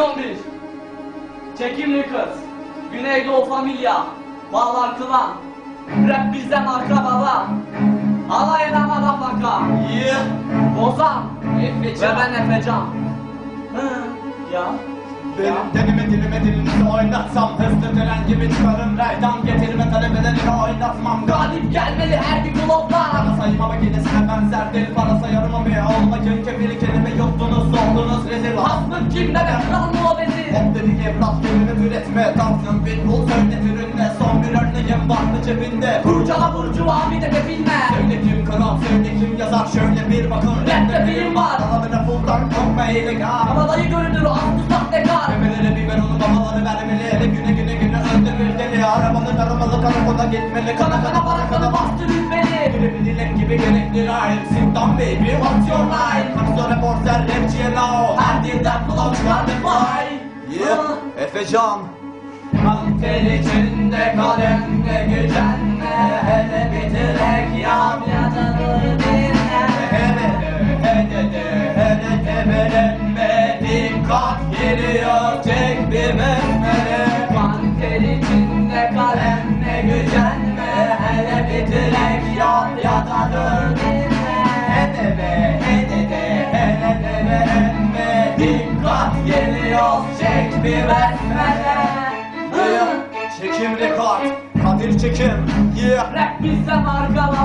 11 Çekimli kız. Güneydoğu Familya Bağlantılan Rap bizden arka baba. Alayına madafaka Yeah. Ozan. Efecan. Ve ben Efecan Hı. Ya. Benim denime dilime dilinizi oynatsam Hızlı tren gibi çıkarım. Raydan Getirme talebelerini oynatmam Galip gelmeli her bir Para sayma makinesine benzer deli para sayarım ama Olmak kefili kelime yoktunuz oldunuz rezil Aslım kimde be kralın o bezi Hop dedik evlat kelime üretme Tansın bir bul söyle türünde. Son bir örneğim vardı cebinde? Kurcala burcuva bir de bilme Söyle kim kral söyle kim yazar? Şöyle bir bakın Rapte film var. Dalalara fuldan korkma illegal Ama dayı görünür o az tutsak dekar Bebeleri biberonu babaları vermeli. Hele güne güne güne öldürür. Deli Arabalı karabalı karakola gitmeli Kana kana para kana bastı beni Biri dilek gibi gerekli Sit down baby what's your line? Kapsol reporter rapçiye now Her dilden flow çıkardı fly Yeah Efecan Kanter içinde kalemle gücenme. Hele bitirek yap yatanır dinle. Hele hele de hele tebelenme Dikkat geliyor Hele bitirek yap yatanır dinle Hele de hele de hele tebelenme Dikkat geliyor tek bir Yeah, çekim rekord, Kadir çekim, yeah. Rap bizden arka baba